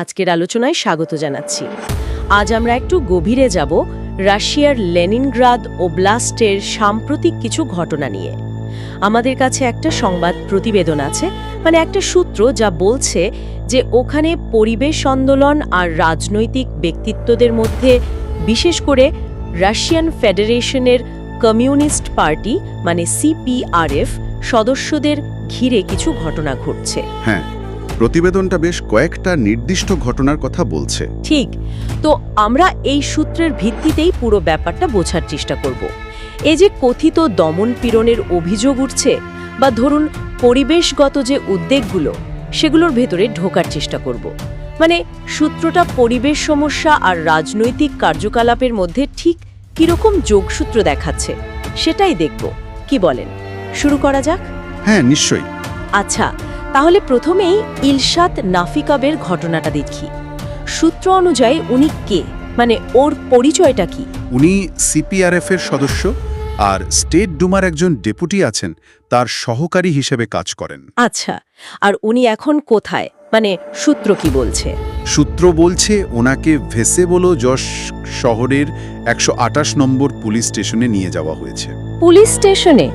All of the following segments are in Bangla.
আজকের আলোচনায় স্বাগত জানাচ্ছি। আজ আমরা একটু গভীরে যাব রাশিয়ার লেনিনগ্রাদ ওব্লাস্টের সাম্প্রতিক কিছু ঘটনা নিয়ে। আমাদের কাছে একটা সংবাদ প্রতিবেদন আছে মানে একটা সূত্র যা বলছে যে ওখানে পরিবেশ আন্দোলন আর রাজনৈতিক ব্যক্তিত্বদের মধ্যে, বিশেষ করে রাশিয়ান ফেডারেশনের কমিউনিস্ট পার্টি মানে সিপিআরএফ, সদস্যদের ঘিরে কিছু ঘটনা ঘটছে। হ্যাঁ প্রতিবেদনটা বেশ কয়েকটা নির্দিষ্ট ঘটনার কথা বলছে। ঠিক। তো আমরা এই সূত্রের ভিত্তিতেই পুরো ব্যাপারটা বোঝার চেষ্টা করব। এই যে কথিত দমন পীড়নের অভিযোগ উঠছে বা ধরুন পরিবেশগত যে উদ্বেগগুলো সেগুলোর ভেতরে ঢোকার চেষ্টা করব। মানে সূত্রটা পরিবেশ সমস্যা আর রাজনৈতিক কার্যকলাপের মধ্যে ঠিক কীরকম যোগসূত্র দেখাচ্ছে সেটাই দেখব। কি বলেন? শুরু করা যাক? হ্যাঁ নিশ্চয়ই। আচ্ছা তাহলে প্রথমেই ইলশাত নাফিকাবের ঘটনাটা দেখি। সূত্র অনুযায়ী উনি কে? মানে ওর পরিচয়টা কি? উনি সিপিআরএফ এর সদস্য আর স্টেট ডুমার একজন ডেপুটি আছেন তার সহকারী হিসেবে কাজ করেন। আচ্ছা আর উনি এখন কোথায়? মানে সূত্র কি বলছে? সূত্র বলছে ওনাকে ভেসেবোলো যশ শহরের একশো আঠাশ নম্বর পুলিশ স্টেশনে নিয়ে যাওয়া হয়েছে। পুলিশ স্টেশনে?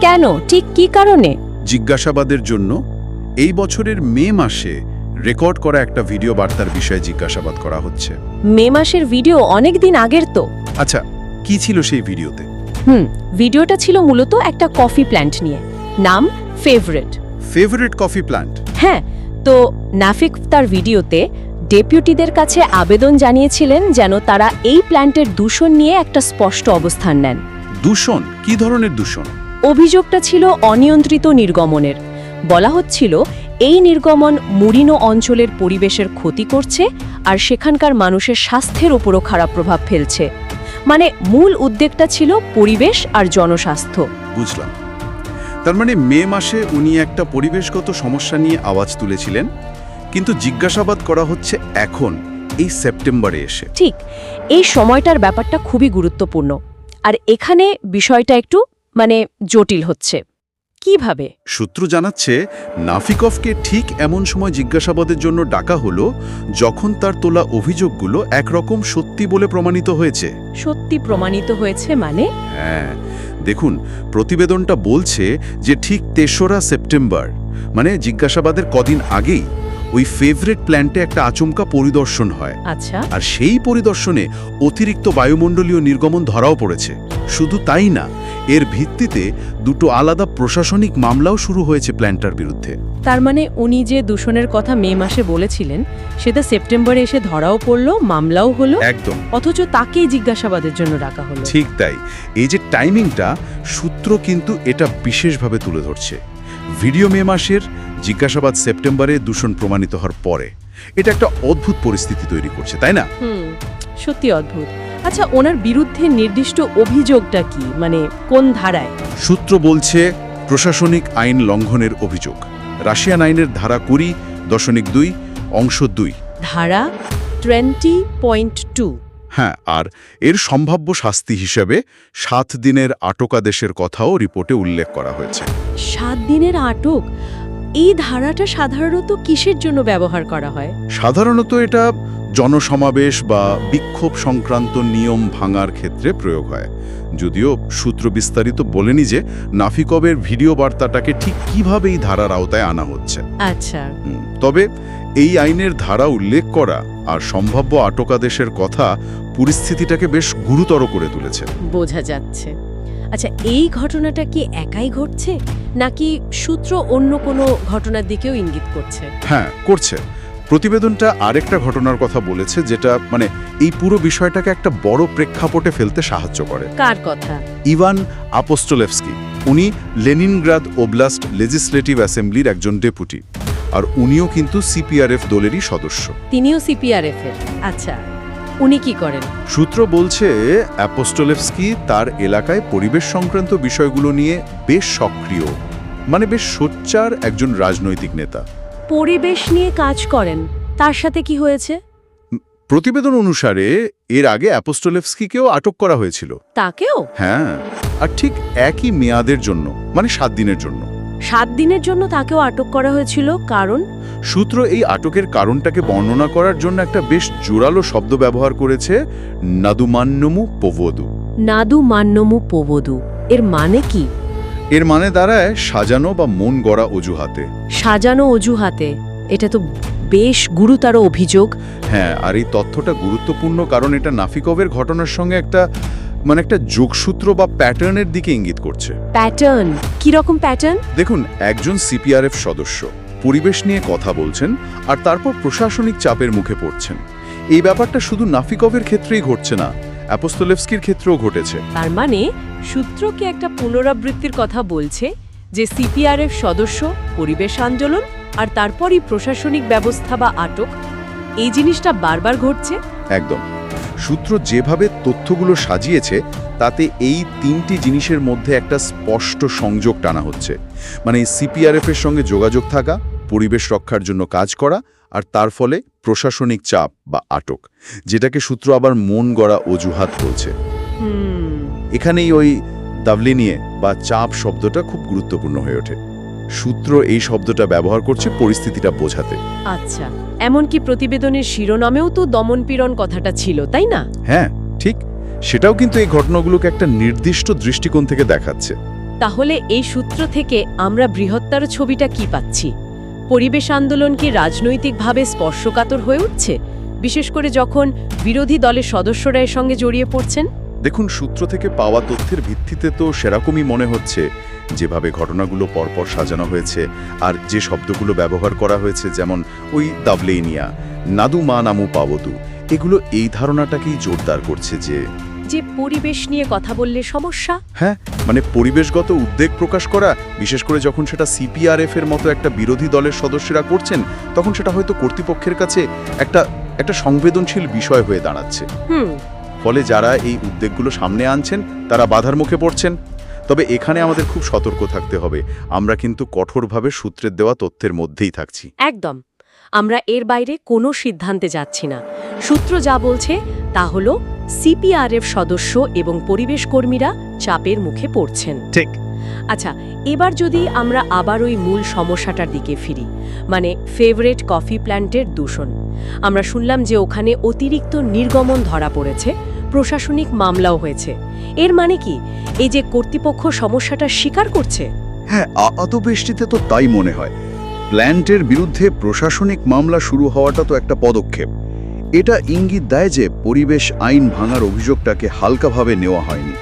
কেন? ঠিক কি কারণে? জিজ্ঞাসাবাদের জন্য এই বছরের মে মাসে রেকর্ড করা একটা ভিডিও বার্তার বিষয়ে জিজ্ঞাসাবাদ করা হচ্ছে। মে মাসের ভিডিও অনেক দিন আগের তো। আচ্ছা কি ছিল সেই ভিডিওতে? হুম ভিডিওটা ছিল মূলত একটা কফি প্ল্যান্ট নিয়ে। নাম ফেভারেট। Favourite coffee plant? হ্যাঁ তো নাফিক তার ভিডিওতে ডেপুটিদের কাছে আবেদন জানিয়েছিলেন যেন তারা এই প্ল্যান্টের দূষণ নিয়ে একটা স্পষ্ট অবস্থান নেন। দূষণ? কি ধরনের দূষণ? অভিযোগটা ছিল অনিয়ন্ত্রিত নির্গমনের। বলা হচ্ছিল এই নির্গমন মুরিনো অঞ্চলের পরিবেশের ক্ষতি করছে আর সেখানকার মানুষের স্বাস্থ্যের উপরও খারাপ প্রভাব ফেলছে। মানে মূল উদ্বেগটা ছিল পরিবেশ আর জনস্বাস্থ্য। বুঝলাম। তার মানে মে মাসে উনি একটা পরিবেশগত সমস্যা নিয়ে আওয়াজ তুলেছিলেন কিন্তু জিজ্ঞাসাবাদ করা হচ্ছে এখন এই সেপ্টেম্বরে এসে। ঠিক এই সময়টার ব্যাপারটা খুবই গুরুত্বপূর্ণ। আর এখানে বিষয়টা একটু মানে জটিল হচ্ছে। কীভাবে? সূত্র জানাচ্ছে নাফিকফকে ঠিক এমন সময় জিজ্ঞাসাবাদের জন্য ডাকা হলো যখন তার তোলা অভিযোগগুলো একরকম সত্যি বলে প্রমাণিত হয়েছে। সত্যি প্রমাণিত হয়েছে মানে? হ্যাঁ দেখুন প্রতিবেদনটা বলছে যে ঠিক তেসরা সেপ্টেম্বর মানে জিজ্ঞাসাবাদের কদিন আগেই। ওই ফেভারেট প্ল্যান্টে একটা আচমকা পরিদর্শন হয়। আচ্ছা। আর সেই পরিদর্শনে অতিরিক্ত বায়ুমণ্ডলীয় নির্গমন ধরাও পড়েছে। শুধু তাই না এর ভিত্তিতে দুটো আলাদা প্রশাসনিক মামলাও শুরু হয়েছে প্ল্যান্টার বিরুদ্ধে। তার মানে উনি যে দূষণের কথা মে মাসে বলেছিলেন সেটা সেপ্টেম্বরে এসে ধরাও পড়ল মামলাও হলো একদম। অথচ তাকেই জিজ্ঞাসাবাদের জন্য ডাকা হলো। ঠিক তাই। এই যে টাইমিংটা সূত্র কিন্তু এটা বিশেষভাবে তুলে ধরছে। ভিডিও মে মাসের জিজ্ঞাসাবাদ সেপ্টেম্বরে দূষণ প্রমাণিত হওয়ার পরে। এটা একটা অদ্ভুত পরিস্থিতি তৈরি করছে তাই না? সত্যি অদ্ভুত। আচ্ছা ওনার বিরুদ্ধে নির্দিষ্ট অভিযোগটা কি? মানে কোন ধারায়? সূত্র বলছে প্রশাসনিক আইন লঙ্ঘনের অভিযোগ। রাশিয়ান আইনের ধারা কুড়ি দশমিক দুই অংশ দুই। ধারা টোয়েন্টি পয়েন্ট টু। হ্যাঁ আর এর সম্ভাব্য শাস্তি হিসেবে সাত দিনের আটকাদেশের কথাও রিপোর্টে উল্লেখ করা হয়েছে। সাত দিনের আটক? এই ধারাটা সাধারণত কিসের জন্য ব্যবহার করা হয়? সাধারণত এটা জনসমাবেশ বা বিক্ষোভ সংক্রান্ত নিয়ম ভাঙার ক্ষেত্রে প্রয়োগ হয়। যদিও সূত্র বিস্তারিত বলেনি যে নাফিকবের ভিডিও বার্তাটাকে ঠিক কীভাবে এই ধারার আওতায় আনা হচ্ছে। আচ্ছা। তবে এই আইনের ধারা উল্লেখ করা আর সম্ভাব্য আটকাদেশের কথা পরিস্থিতিটাকে বেশ গুরুতর করে তুলেছে। বোঝা যাচ্ছে। আচ্ছা এই ঘটনাটা কি একাই ঘটছে? নাকি সূত্র অন্য কোনো ঘটনার দিকেও ইঙ্গিত করছে? হ্যাঁ করছে। প্রতিবেদনটা আরেকটা ঘটনার কথা বলেছে যেটা মানে এই পুরো বিষয়টাকে একটা বড় প্রেক্ষাপটে ফেলতে সাহায্য করে। কার কথা? ইভান আপোস্টোলেভস্কি উনি লেনিনগ্রাদ ওব্লাস্ট লেজিসলেটিভ অ্যাসেম্বলির একজন ডেপুটি। আর উনিও কিন্তু সিপিআরএফ দলেরই সদস্য। তিনিও সিপিআরএফ এর আচ্ছা। উনি কি করেন? সূত্র বলছে অ্যাপোস্টোলেভস্কি তার এলাকায় পরিবেশ সংক্রান্ত বিষয়গুলো নিয়ে বেশ সক্রিয়। মানে বেশ সোচ্চার একজন রাজনৈতিক নেতা। পরিবেশ নিয়ে কাজ করেন। তার সাথে কি হয়েছে? প্রতিবেদন অনুসারে এর আগে অ্যাপোস্টোলেভস্কিকেও আটক করা হয়েছিল। তাকেও? হ্যাঁ। আর ঠিক একই মেয়াদের জন্য মানে সাত দিনের জন্য। সাত দিনের জন্য তাকেও আটক করা হয়েছিল কারণ সূত্র এই আটকের কারণটাকে বর্ণনা করার জন্য একটা বেশ জোরালো শব্দ ব্যবহার করেছে নাদুমান্নমু পবদু। নাদু মান্যমু পোবদু। এর মানে কি? এর মানে দাঁড়ায় সাজানো বা মন গড়া অজুহাতে। সাজানো অজুহাতে এটা তো বেশ গুরুতর অভিযোগ। হ্যাঁ আর এই তথ্যটা গুরুত্বপূর্ণ কারণ এটা নাফিকবের ঘটনার সঙ্গে একটা মানে একটা যোগসূত্র বা প্যাটার্নের দিকে ইঙ্গিত করছে। প্যাটার্ন। কি রকম প্যাটার্ন? দেখুন একজন সিপিআরএফ সদস্য পরিবেশ নিয়ে কথা বলছেন আর তারপর প্রশাসনিক চাপের মুখে পড়ছেন। এই ব্যাপারটা শুধু নাফিকভের ক্ষেত্রেই ঘটছে না অ্যাপোস্তলেভস্কির ক্ষেত্রেও ঘটেছে। তার মানে সূত্রকে একটা পুনরাবৃত্তির কথা বলছে যে সিপিআরএফ সদস্য পরিবেশ আন্দোলন আর তারপরই প্রশাসনিক ব্যবস্থা বা আটক এই জিনিসটা বারবার ঘটছে? একদম। সূত্র যেভাবে তথ্যগুলো সাজিয়েছে তাতে এই তিনটি জিনিসের মধ্যে একটা স্পষ্ট সংযোগ টানা হচ্ছে। মানে সিপিআরএফ এর সঙ্গে যোগাযোগ থাকা পরিবেশ রক্ষার জন্য কাজ করা আর তার ফলে প্রশাসনিক চাপ বা আটক যেটাকে সূত্র আবার মন গড়া অজুহাত বলছে। এখানেই ওই দাবলিনিয়ে বা চাপ শব্দটা খুব গুরুত্বপূর্ণ হয়ে ওঠে। সূত্র এই শব্দটা ব্যবহার করছে পরিস্থিতিটা বোঝাতে। আচ্ছা এমনকি প্রতিবেদনের শিরোনামেও তো দমনপীড়ন কথাটা ছিল তাই না? হ্যাঁ ঠিক। সেটাও কিন্তু এই ঘটনাগুলোকে একটা নির্দিষ্ট দৃষ্টিকোণ থেকে দেখাচ্ছে। তাহলে এই সূত্র থেকে আমরা বৃহত্তর ছবিটা কি পাচ্ছি? পরিবেশ আন্দোলন কি রাজনৈতিকভাবে স্পর্শকাতর হয়ে উঠছে? বিশেষ করে যখন বিরোধী দলের সদস্যরা এর সঙ্গে জড়িয়ে পড়ছেন? দেখুন সূত্র থেকে পাওয়া তথ্যের ভিত্তিতে তো সেরকমই মনে হচ্ছে যেভাবে ঘটনাগুলো পরপর সাজানো হয়েছে আর যে শব্দগুলো ব্যবহার করা হয়েছে যেমন ওই দাবলেইনিয়া নাদু মা নামু পাবদু এগুলো এই ধারণাটাকেই জোরদার করছে যে যে পরিবেশ নিয়ে কথা বললে সমস্যা? হ্যাঁ মানে পরিবেশগত উদ্বেগ প্রকাশ করা বিশেষ করে যখন সেটা সিপিআরএফ এর মতো একটা বিরোধী দলের সদস্যরা করছেন তখন সেটা হয়তো কর্তৃপক্ষের কাছে একটা একটা সংবেদনশীল বিষয় হয়ে দাঁড়াচ্ছে। ফলে যারা এই উদ্বেগগুলো সামনে আনছেন তারা বাধার মুখে পড়ছেন। তবে এখানে আমাদের খুব সতর্ক থাকতে হবে। আমরা কিন্তু কঠোরভাবে সূত্রের দেওয়া তথ্যের মধ্যেই থাকছি। একদম। আমরা এর বাইরে কোনো সিদ্ধান্তে যাচ্ছি না। সূত্র যা বলছে তা হল সিপিআরএফ সদস্য এবং পরিবেশ কর্মীরা চাপের মুখে পড়ছেন। ঠিক। আচ্ছা এবার যদি আমরা আবার ওই মূল সমস্যাটার দিকে ফিরি মানে ফেভারেট কফি প্ল্যান্টের দূষণ। আমরা শুনলাম যে ওখানে অতিরিক্ত নির্গমন ধরা পড়েছে প্রশাসনিক মামলাও হয়েছে। এর মানে কি? এই যে কর্তৃপক্ষ সমস্যাটা স্বীকার করছে? হ্যাঁ আতবৃষ্টিতে তো তাই মনে হয়। প্ল্যান্টের বিরুদ্ধে প্রশাসনিক মামলা শুরু হওয়াটা তো একটা পদক্ষেপ। এটা ইঙ্গিত দেয় যে পরিবেশ আইন ভাঙার অভিযোগটাকে হালকাভাবে নেওয়া হয়নি।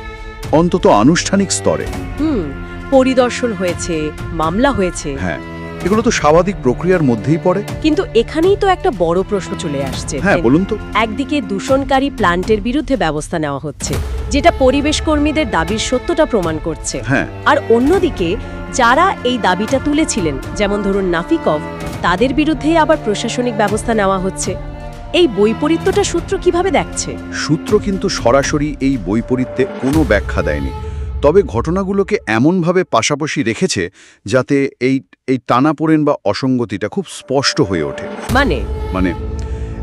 অন্তত আনুষ্ঠানিক স্তরে। হুম পরিদর্শন হয়েছে মামলা হয়েছে। হ্যাঁ এগুলো তো স্বাভাবিক প্রক্রিয়ার মধ্যেই পড়ে। কিন্তু এখানেই তো একটা বড় প্রশ্ন চলে আসছে। হ্যাঁ বলুন তো। একদিকে দূষণকারী প্ল্যান্টের বিরুদ্ধে ব্যবস্থা নেওয়া হচ্ছে যেটা পরিবেশ কর্মীদের দাবির সত্যটা প্রমাণ করছে। হ্যাঁ। আর অন্যদিকে যারা এই দাবিটা তুলেছিলেন যেমন ধরুন নাফিকভ তাদের বিরুদ্ধেই আবার প্রশাসনিক ব্যবস্থা নেওয়া হচ্ছে। এই বৈপরীত্যটা সূত্র কীভাবে দেখছে? সূত্র কিন্তু সরাসরি এই বৈপরীত্যে কোনো ব্যাখ্যা দেয়নি। তবে ঘটনাগুলোকে এমনভাবে পাশাপাশি রেখেছে যাতে এই এই টানাপোড়েন বা অসঙ্গতিটা খুব স্পষ্ট হয়ে ওঠে। মানে? মানে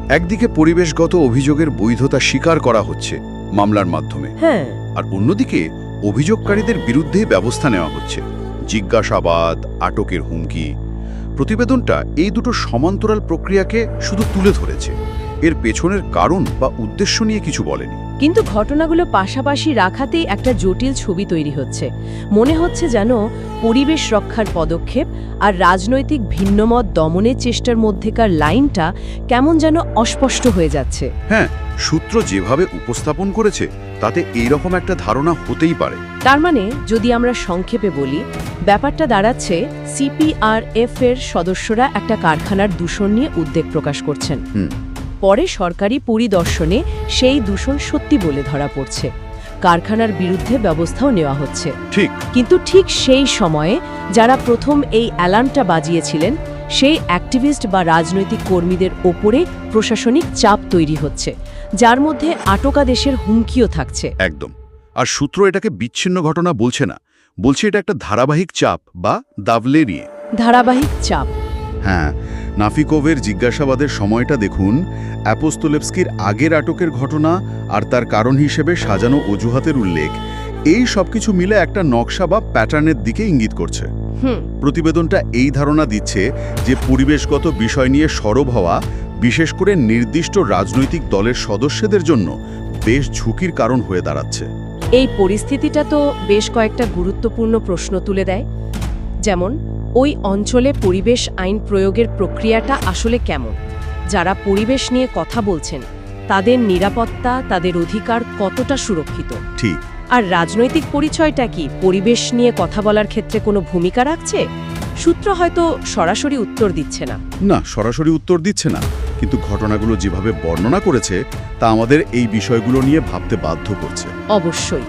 একদিকে পরিবেশগত অভিযোগের বৈধতা স্বীকার করা হচ্ছে মামলার মাধ্যমে। হ্যাঁ। আর অন্যদিকে অভিযোগকারীদের বিরুদ্ধে ব্যবস্থা নেওয়া হচ্ছে। জিজ্ঞাসাবাদ আটকের হুমকি। প্রতিবেদনটা এই দুটো সমান্তরাল প্রক্রিয়াকে শুধু তুলে ধরেছে। এর পেছনের কারণ বা উদ্দেশ্য নিয়ে কিছু বলেনি। কিন্তু ঘটনাগুলো পাশাপাশি রাখাতেই একটা জটিল ছবি তৈরি হচ্ছে। মনে হচ্ছে যেন পরিবেশ রক্ষার পদক্ষেপ আর রাজনৈতিক ভিন্নমত দমনের চেষ্টার মধ্যেকার লাইনটা কেমন যেন অস্পষ্ট হয়ে যাচ্ছে। হ্যাঁ সূত্র যেভাবে উপস্থাপন করেছে তাতে এইরকম একটা ধারণা হতেই পারে। তার মানে যদি আমরা সংক্ষেপে বলি ব্যাপারটা দাঁড়াচ্ছে সিপিআরএফ এর সদস্যরা একটা কারখানার দূষণ নিয়ে উদ্বেগ প্রকাশ করছেন। পরে সরকারি পরিদর্শনে সেই দূষণ সত্যি বলে ধরা পড়ছে। কারখানার বিরুদ্ধে ব্যবস্থাও নেওয়া হচ্ছে। ঠিক। কিন্তু ঠিক সেই সময়ে যারা প্রথম এই অ্যালার্মটা বাজিয়েছিলেন সেই অ্যাক্টিভিস্ট বা রাজনৈতিক কর্মীদের ওপরে প্রশাসনিক চাপ তৈরি হচ্ছে যার মধ্যে আটকাদেশের হুমকিও থাকছে। একদম। আর সূত্র এটাকে বিচ্ছিন্ন ঘটনা বলছে না। বলছে এটা একটা ধারাবাহিক চাপ বা দাবলেরিয়ে ধারাবাহিক চাপ। হ্যাঁ নাফিকোভের জিজ্ঞাসাবাদের সময়টা দেখুন অ্যাপোস্তোলেপস্কির আগের আটকের ঘটনা আর তার কারণ হিসেবে সাজানো অজুহাতের উল্লেখ। এই সবকিছু মিলে একটা নকশা বা প্যাটার্নের দিকে ইঙ্গিত করছে। প্রতিবেদনটা এই ধারণা দিচ্ছে যে পরিবেশগত বিষয় নিয়ে সরব হওয়া বিশেষ করে নির্দিষ্ট রাজনৈতিক দলের সদস্যদের জন্য বেশ ঝুঁকির কারণ হয়ে দাঁড়াচ্ছে। এই পরিস্থিতিটা তো বেশ কয়েকটা গুরুত্বপূর্ণ প্রশ্ন তুলে দেয়। যেমন ওই অঞ্চলে পরিবেশ আইন প্রয়োগের প্রক্রিয়াটা আসলে কেমন? যারা পরিবেশ নিয়ে কথা বলছেন তাদের নিরাপত্তা তাদের অধিকার কতটা সুরক্ষিত? ঠিক। আর রাজনৈতিক পরিচয়টা কি? পরিবেশ নিয়ে কথা বলার ক্ষেত্রে কোনো ভূমিকা রাখছে? সূত্র হয়তো সরাসরি উত্তর দিচ্ছে না। না সরাসরি উত্তর দিচ্ছে না। কিন্তু ঘটনাগুলো যেভাবে বর্ণনা করেছে তা আমাদের এই বিষয়গুলো নিয়ে ভাবতে বাধ্য করছে। অবশ্যই।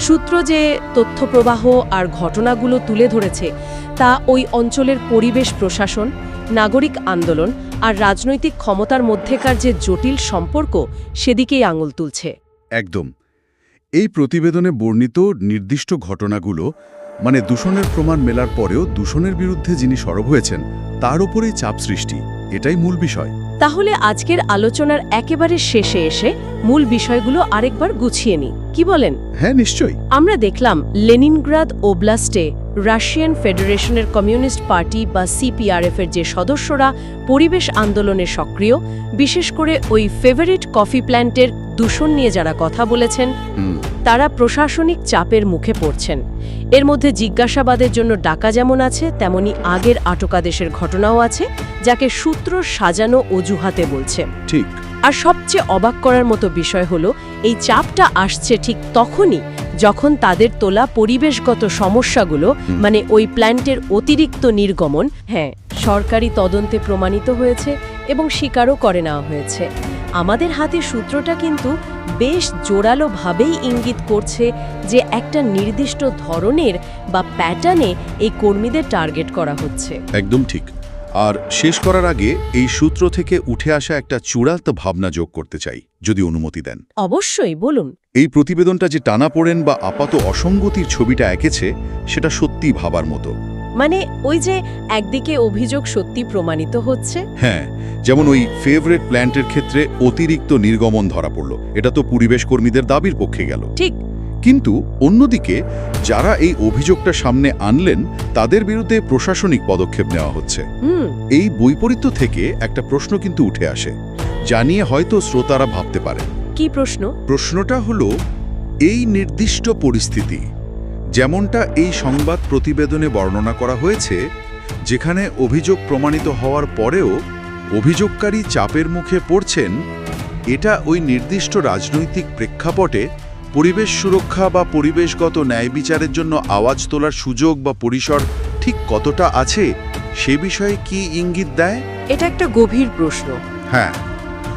সূত্র যে তথ্যপ্রবাহ আর ঘটনাগুলো তুলে ধরেছে তা ওই অঞ্চলের পরিবেশ প্রশাসন নাগরিক আন্দোলন আর রাজনৈতিক ক্ষমতার মধ্যেকার যে জটিল সম্পর্ক সেদিকেই আঙুল তুলছে। একদম। এই প্রতিবেদনে বর্ণিত নির্দিষ্ট ঘটনাগুলো মানে দূষণের প্রমাণ মেলার পরেও দূষণের বিরুদ্ধে যিনি সরব হয়েছেন তার উপরেই চাপ সৃষ্টি এটাই মূল বিষয়। তাহলে আজকের আলোচনার একেবারে শেষে এসে মূল বিষয়গুলো আরেকবার গুছিয়ে নিই। কি বলেন? হ্যাঁ নিশ্চয়ই। আমরা দেখলাম লেনিনগ্রাদ ওব্লাস্টে রাশিয়ান ফেডারেশনের কমিউনিস্ট পার্টি বা সিপিআরএফ এর যে সদস্যরা পরিবেশ আন্দোলনে সক্রিয় বিশেষ করে ওই ফেভারিট কফি প্ল্যান্টের দূষণ নিয়ে যারা কথা বলেছেন তারা প্রশাসনিক চাপের মুখে পড়ছেন। এর মধ্যে জিজ্ঞাসাবাদের জন্য ডাকা যেমন আছে তেমনি আগের আটকাদেশের ঘটনাও আছে যাকে সূত্র সাজানো অজুহাতে বলছে। ঠিক। আর সবচেয়ে অবাক করার মতো বিষয় হলো এই চাপটা আসছে ঠিক তখনই যখন তাদের তোলা পরিবেশগত সমস্যাগুলো মানে ওই প্ল্যান্টের অতিরিক্ত নির্গমন হ্যাঁ সরকারি তদন্তে প্রমাণিত হয়েছে এবং স্বীকারও করে নেওয়া হয়েছে। আমাদের হাতে সূত্রটা কিন্তু বেশ জোরালোভাবেই ইঙ্গিত করছে যে একটা নির্দিষ্ট ধরনের বা প্যাটার্নে এই কর্মীদের টার্গেট করা হচ্ছে। একদম ঠিক। আর শেষ করার আগে এই সূত্র থেকে উঠে আসা একটা চূড়ান্ত ভাবনা যোগ করতে চাই যদি অনুমতি দেন। অবশ্যই বলুন। এই প্রতিবেদনটা যে টানাপোড়েন বা আপাত অসঙ্গতির ছবিটা এঁকেছে সেটা সত্যি ভাবার মতো। মানে ওই যে একদিকে অভিযোগ সত্যি প্রমাণিত হচ্ছে? হ্যাঁ যেমন ওই ফেভারেট প্ল্যান্টের ক্ষেত্রে অতিরিক্ত নির্গমন ধরা পড়ল। এটা তো পরিবেশ কর্মীদের দাবির পক্ষে গেল। ঠিক কিন্তু অন্যদিকে যারা এই অভিযোগটা সামনে আনলেন তাদের বিরুদ্ধে প্রশাসনিক পদক্ষেপ নেওয়া হচ্ছে। এই বৈপরীত্য থেকে একটা প্রশ্ন কিন্তু উঠে আসে জানিয়ে হয়তো শ্রোতারা ভাবতে পারে। কি প্রশ্ন? প্রশ্নটা হলো এই নির্দিষ্ট পরিস্থিতি যেমনটা এই সংবাদ প্রতিবেদনে বর্ণনা করা হয়েছে যেখানে অভিযোগ প্রমাণিত হওয়ার পরেও অভিযোগকারী চাপের মুখে পড়ছেন এটা ওই নির্দিষ্ট রাজনৈতিক প্রেক্ষাপটে পরিবেশ সুরক্ষা বা পরিবেশগত ন্যায় বিচারের জন্য আওয়াজ তোলার সুযোগ বা পরিসর ঠিক কতটা আছে সে বিষয়ে কি ইঙ্গিত দেয়? এটা একটা গভীর প্রশ্ন। হ্যাঁ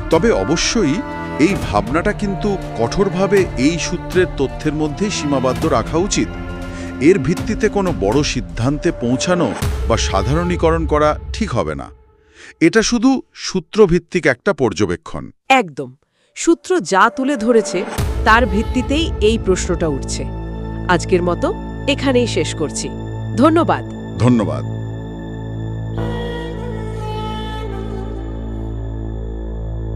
তবে অবশ্যই এই ভাবনাটা কিন্তু কঠোরভাবে এই সূত্রের তথ্যের মধ্যেই সীমাবদ্ধ রাখা উচিত। এর ভিত্তিতে কোনো বড় সিদ্ধান্তে পৌঁছানো বা সাধারণীকরণ করা ঠিক হবে না। এটা শুধু সূত্রভিত্তিক একটা পর্যবেক্ষণ। একদম। সূত্র যা তুলে ধরেছে তার ভিত্তিতেই এই প্রশ্নটা উঠছে। আজকের মতো এখানেই শেষ করছি। ধন্যবাদ। ধন্যবাদ।